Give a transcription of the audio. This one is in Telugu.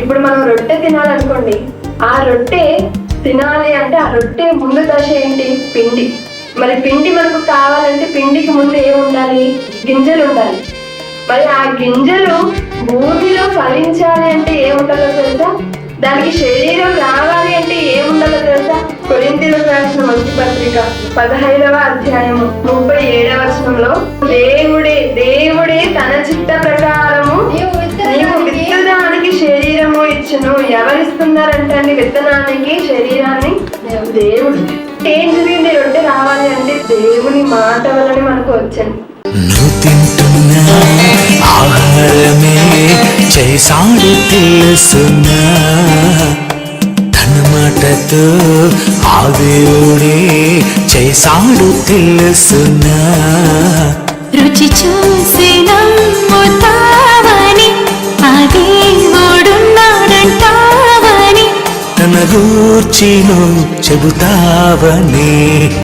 ఇప్పుడు మనం రొట్టె తినాలనుకోండి ఆ రొట్టె తినాలి అంటే ఆ రొట్టె ముందు దశ ఏంటి? పిండి. మరి పిండి మనకు కావాలంటే పిండికి ముందు ఏం ఉండాలి? గింజలు ఉండాలి. మరి ఆ గింజలు భూమిలో ఫలించాలి అంటే ఏం ఉండాలో తెలుసా? దానికి శరీరం రావాలి అంటే ఏం ఉండాలో తెలుసా? కొరింతీలకు రాసిన మంచి పత్రిక పదహైదవ అధ్యాయము ముప్పై ఏడవ వచనంలో దేవుడే దేవుడే తన చిత్త ప్రకారం ఎవరిస్తున్నారంటే అండి విత్తనానికి శరీరాన్ని దేవుడు. ఏం జరిగింది రొట్టె రావాలి అంటే దేవుని మాట వలన మనకు వచ్చింది నువ్వు తింటున్న ఆహారమే చేసాడు తెలుసున్నా తన మాటతో ఆ దేవుడే చేసాడు తెలుసున్నా గూర్చిను చెబుతావనే.